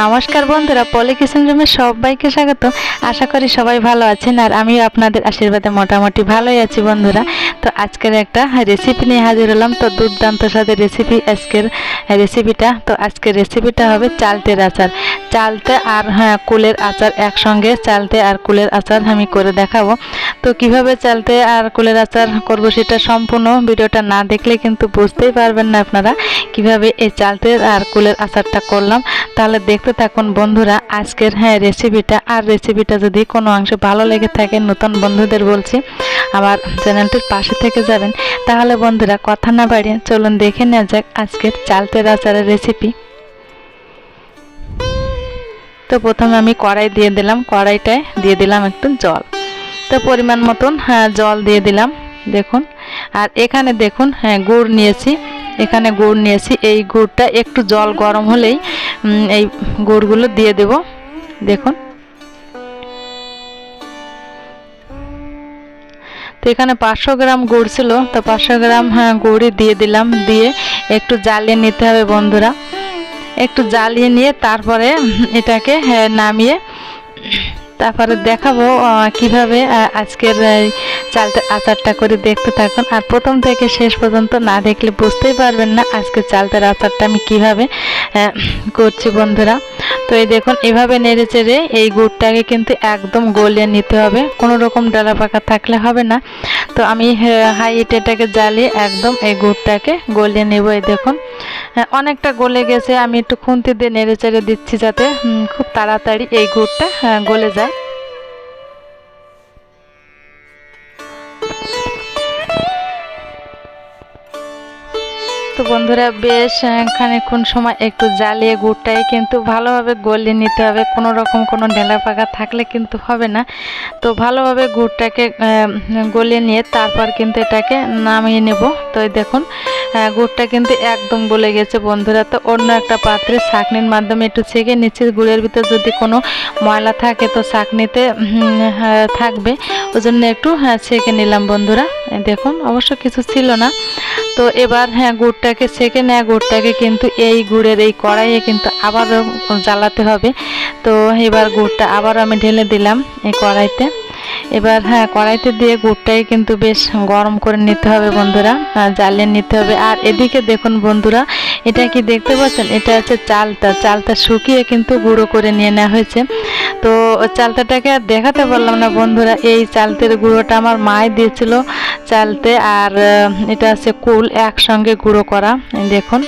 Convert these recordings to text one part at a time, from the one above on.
নমস্কার বন্ধুরা, পলি কিচেন রুমে সবাইকে স্বাগত। আশা করি সবাই ভালো আছেন আর আমিও আপনাদের আশীর্বাদে মোটামুটি ভালোই আছি বন্ধুরা। তো আজকের একটা রেসিপি নিয়ে হাজির হলাম। তো দুর্দান্ত সাথে রেসিপি আজকের রেসিপিটা তো আজকের রেসিপিটা হবে চালতের আচার। চালতে আর হ্যাঁ কুলের আচার একসঙ্গে। চালতে আর কুলের আচার আমি করে দেখাবো। তো কীভাবে চালতে আর কুলের আচার করব সেটা সম্পূর্ণ ভিডিওটা না দেখলে কিন্তু বুঝতেই পারবেন না আপনারা। কীভাবে এই চালতে আর কুলের আচারটা করলাম। তাহলে দেখতে থাকুন বন্ধুরা, আজকের হ্যাঁ রেসিপিটা আর রেসিপিটা যদি কোনো অংশে ভালো লেগে থাকে, নতুন বন্ধুদের বলছি, আমার চ্যানেলটির পাশে থেকে যাবেন। তাহলে বন্ধুরা, কথা না বাড়িয়ে চলুন দেখে নেওয়া যাক আজকের চালতের আচারের রেসিপি তো প্রথমে আমি কড়াই দিয়ে দিলাম, কড়াইটায় দিয়ে দিলাম একটু জল। তো পরিমাণ মতন হ্যাঁ জল দিয়ে দিলাম, দেখুন। আর এখানে দেখুন হ্যাঁ গুড় নিয়েছি এখানে গুড় নিয়েছি। এই গুড়টা একটু জল গরম হলেই এই গুড়গুলো দিয়ে দেব। দেখুন। তো এখানে পাঁচশো গ্রাম গুড় ছিল। তো পাঁচশো গ্রাম হ্যাঁ গুড়ই দিয়ে দিলাম। দিয়ে একটু জ্বালিয়ে নিতে হবে বন্ধুরা। একটু জ্বালিয়ে নিয়ে তারপরে এটাকে হ্যাঁ, নামিয়ে তারপরে দেখাবো কীভাবে আজকের চালটা, আচারটা করে দেখতে থাকুন। আর প্রথম থেকে শেষ পর্যন্ত না দেখলে বুঝতেই পারবেন না আজকে চালটার আচারটা আমি কীভাবে করছি বন্ধুরা। তো এই দেখুন এভাবে নেড়ে চেড়ে এই গুড়টাকে কিন্তু একদম গলিয়ে নিতে হবে। কোনো রকম ডালা পাকা থাকলে হবে না। তো আমি হাই এটাকে জ্বালিয়ে একদম এই গুড়টাকে গলিয়ে নেব এই দেখুন। হ্যাঁ, অনেকটা গলে গেছে। আমি একটু খুন্তি দিয়ে নেড়ে চেড়ে দিচ্ছি যাতে খুব তাড়াতাড়ি এই গুড়টা গলে যায়। তো বন্ধুরা বেশ আহ, খানিকক্ষণ সময় একটু জ্বালিয়ে গুড়টাই কিন্তু ভালোভাবে গলিয়ে নিতে হবে। কোনো রকম কোনো ঢেলা পাকা থাকলে কিন্তু হবে না। তো ভালোভাবে গুড়টাকে গলিয়ে নিয়ে তারপর কিন্তু এটাকে নামিয়ে নেব। তো দেখুন গুড়টা কিন্তু একদম গলে গেছে বন্ধুরা। তো অন্য একটা পাত্রে ছাঁকনির মাধ্যমে একটু ছেঁকে নিচ্ছে। গুড়ের ভিতর যদি কোনো ময়লা থাকে তো হ্যাঁ, থাকবে। ওই জন্য একটু ছেঁকে নিলাম বন্ধুরা। দেখুন অবশ্য কিছু ছিল না। তো এবার হ্যাঁ গুড়টাকে সেকে নেয়, গুড়টাকে কিন্তু এই গুড়ের এই কড়াইয়ে কিন্তু আবারও জ্বালাতে হবে। তো এবার গুড়টা আবার আমি ঢেলে দিলাম এই কড়াইতে। এবার হ্যাঁ কড়াইতে দিয়ে গুড়টাই কিন্তু বেশ গরম করে নিতে হবে বন্ধুরা জ্বালিয়ে নিতে হবে। আর এদিকে দেখুন বন্ধুরা, এটা কি দেখতে পাচ্ছেন? এটা হচ্ছে চালটা চালটা শুকিয়ে কিন্তু গুঁড়ো করে নিয়ে নেওয়া হয়েছে। তো চালতাটাকে আর দেখাতে পারলাম না বন্ধুরা, এই চালতের গুঁড়োটা আমার মায় দিয়েছিল চালতে, আর এটা আছে কুল একসঙ্গে গুঁড়ো করা দেখুন।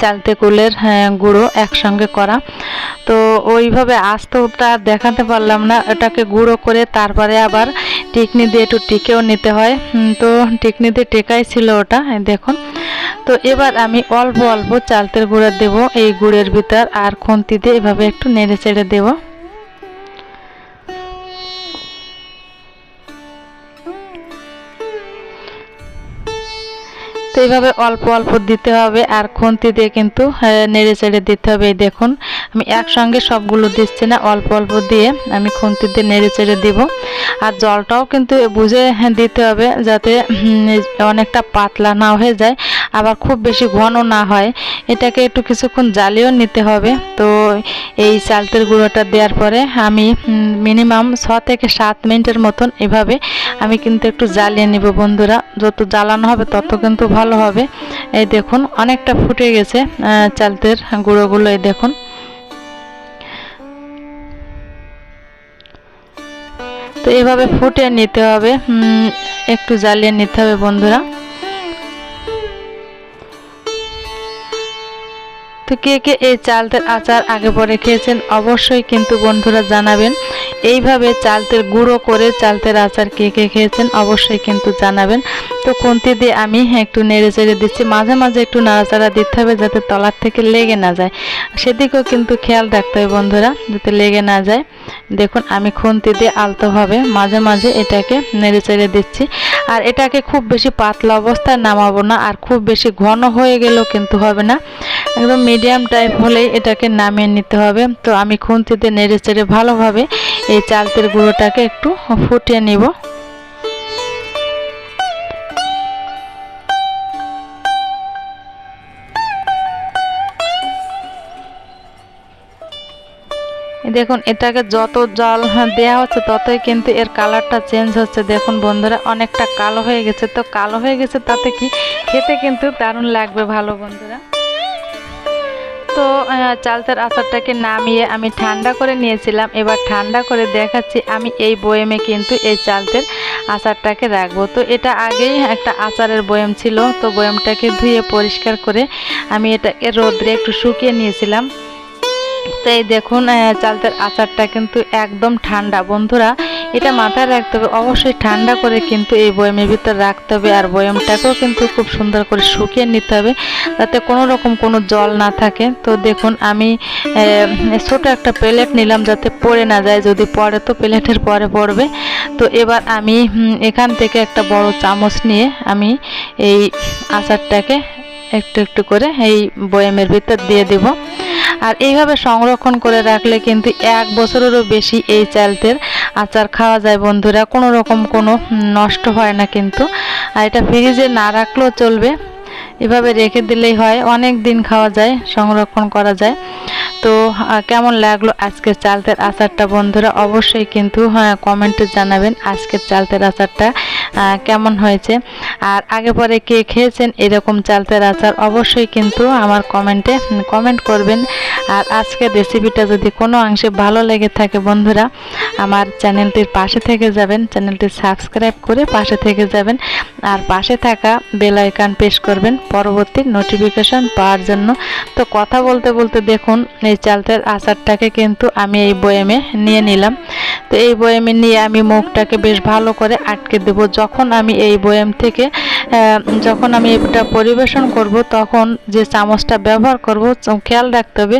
চালতে কুলের হ্যাঁ, গুঁড়ো একসঙ্গে করা। তো ওইভাবে আস্তটা দেখাতে পারলাম না ওটাকে গুঁড়ো করে তারপরে আবার টিকনি দিয়ে একটু টিকেও নিতে হয়। তো টিকনি দিয়ে টেকাই ছিল ওটা দেখুন। তো এবার আমি অল্প অল্প চালতের গুঁড়ো দেব এই গুড়ের ভিতর আর খুন্তি দিয়ে এভাবে একটু নেড়ে চেড়ে দেবো। এইভাবে অল্প অল্প দিতে হবে আর খুন্তি দিয়ে কিন্তু নেড়ে চেড়ে দিতে হবে। এই দেখুন, আমি একসঙ্গে সবগুলো দিচ্ছি না, অল্প অল্প দিয়ে আমি খুন্তি দিয়ে নেড়ে চেড়ে দিব। আর জলটাও কিন্তু বুঝে দিতে হবে যাতে অনেকটা পাতলা না হয়ে যায়, আবার খুব বেশি ঘন না হয়। এটাকে একটু কিছুক্ষণ জ্বালিয়েও নিতে হবে। তো এই চালতের গুঁড়োটা দেওয়ার পরে আমি মিনিমাম ছ থেকে সাত মিনিটের মতন এভাবে আমি কিন্তু একটু জ্বালিয়ে নিব বন্ধুরা। যত জ্বালানো হবে, তত কিন্তু ভালো হবে। এই দেখুন, অনেকটা ফুটে গেছে চালতের গুঁড়োগুলো, এই দেখুন। তো এভাবে ফুটে নিতে হবে একটু জ্বালিয়ে নিতে হবে বন্ধুরা। তো কে কে এই চালতের আচার আগে পরে খেয়েছেন, অবশ্যই কিন্তু বন্ধুরা জানাবেন। এইভাবে চালতের গুঁড়ো করে চালতের আচার কে কে খেয়েছেন অবশ্যই কিন্তু জানাবেন। তো খুন্তি দিয়ে আমি একটু নেড়ে চেড়ে দিচ্ছি। মাঝে মাঝে একটু নাড়াচাড়া দিতে হবে যাতে তলার থেকে লেগে না যায়। সেদিকেও কিন্তু খেয়াল রাখতে হবে বন্ধুরা, যাতে লেগে না যায়। দেখুন, আমি খুন্তি দিয়ে আলতোভাবে মাঝে মাঝে এটাকে নেড়ে চেড়ে দিচ্ছি। আর এটাকে খুব বেশি পাতলা অবস্থায় নামাবো না, আর খুব বেশি ঘন হয়ে গেলেও কিন্তু হবে না। একদম মিডিয়াম টাইপ হলেই এটাকে নামিয়ে নিতে হবে। তো আমি খুন্তিতে নেড়ে চেড়ে ভালোভাবে এই চালতের গুঁড়োটাকে একটু ফুটিয়ে নিব। দেখুন, এটাকে যত জল দেওয়া হচ্ছে ততই কিন্তু এর কালারটা চেঞ্জ হচ্ছে। দেখুন বন্ধুরা, অনেকটা কালো হয়ে গেছে। তো কালো হয়ে গেছে তাতে কি? খেতে কিন্তু দারুণ লাগবে ভালো বন্ধুরা। তো চালতার আচারটাকে নামিয়ে আমি ঠান্ডা করে নিয়েছিলাম। এবার ঠান্ডা করে দেখাচ্ছি আমি এই বয়েমে কিন্তু এই চালতের আচারটাকে রাখব। তো এটা আগেই একটা আচারের বয়েম ছিল। তো বয়েমটাকে ধুয়ে পরিষ্কার করে আমি এটাকে রোদ্রে একটু শুকিয়ে নিয়েছিলাম। তো এই দেখুন চালতের আচারটা কিন্তু একদম ঠান্ডা। বন্ধুরা, এটা মাথায় রাখতে হবে, অবশ্যই ঠান্ডা করে কিন্তু এই বয়ামের ভিতর রাখতে হবে আর বয়ামটাকেও কিন্তু খুব সুন্দর করে শুকিয়ে নিতে হবে যাতে কোনো রকম কোনো জল না থাকে। তো দেখুন, আমি ছোট একটা প্লেট নিলাম যাতে পড়ে না যায়, যদি পড়ে তো প্লেটের পরে পড়বে। তো এবার আমি এখান থেকে একটা বড় চামচ নিয়ে আমি এই আচারটাকে একটু একটু করে এই বয়ামের ভিতর দিয়ে দেব। আর এইভাবে সংরক্ষণ করে রাখলে কিন্তু এক বছরেরও বেশি এই চালতের আচার খাওয়া যায় বন্ধুরা। কোনো রকম কোনো নষ্ট হয় না কিন্তু। আর এটা ফ্রিজে না রাখলেও চলবে। এভাবে রেখে দিলেই হয়। অনেক দিন খাওয়া যায়, সংরক্ষণ করা যায়। তো কেমন লাগল আজকের চালতের আচারটা বন্ধুরা? অবশ্যই কিন্তু হ্যাঁ কমেন্টে জানাবেন আজকের চালতের আচারটা কেমন হয়েছে? আর আগে পরে কে খেয়েছেন এরকম চালতের আচার অবশ্যই কিন্তু আমার কমেন্টে কমেন্ট করবেন। আর আজকের রেসিপিটা যদি কোনো অংশে ভালো লেগে থাকে বন্ধুরা, আমার চ্যানেলটির পাশে থেকে যাবেন, চ্যানেলটি সাবস্ক্রাইব করে পাশে থেকে যাবেন, আর পাশে থাকা বেল প্রেস করবেন, পরবর্তী নোটিফিকেশন পাওয়ার জন্য। তো কথা বলতে বলতে দেখুন এই চালতের আচারটাকে কিন্তু আমি এই বয়েমে নিয়ে নিলাম। তো এই বয়েমে নিয়ে আমি মুখটাকে বেশ ভালো করে আটকে দেব। যখন আমি এই বয়েম থেকে যখন আমি এটা পরিবেশন করব, তখন যে চামচটা ব্যবহার করব খেয়াল রাখতে হবে,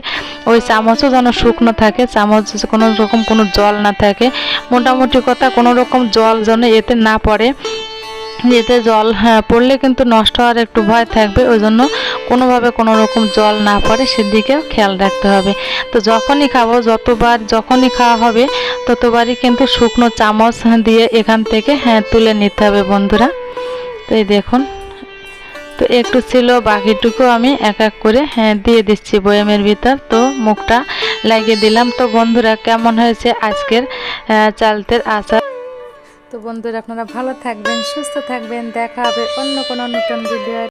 ওই চামচও যেন শুকনো থাকে, চামচ কোনো রকম কোনো জল না থাকে। মোটামুটি কথা, কোনো রকম জল যেন এতে না পড়ে। এতে জল হ্যাঁ, পড়লে কিন্তু নষ্ট হওয়ার একটু ভয় থাকবে। ওই জন্য কোনোভাবে কোনো রকম জল না পড়ে সেদিকে খেয়াল রাখতে হবে। তো যখনই খাব যতবার যখনই খাওয়া হবে ততবারই কিন্তু শুকনো চামচ দিয়ে এখান থেকে হ্যাঁ তুলে নিতে হবে বন্ধুরা। তো এই দেখুন তো একটু ছিল বাকিটুকু আমি এক এক করে হ্যাঁ দিয়ে দিচ্ছি বয়ামের ভিতর। তো মুখটা লাগিয়ে দিলাম। তো বন্ধুরা কেমন হয়েছে আজকের চালতের আচার? তো বন্ধুরা আপনারা ভালো থাকবেন সুস্থ থাকবেন দেখা হবে অন্য কোনো নতুন ভিডিও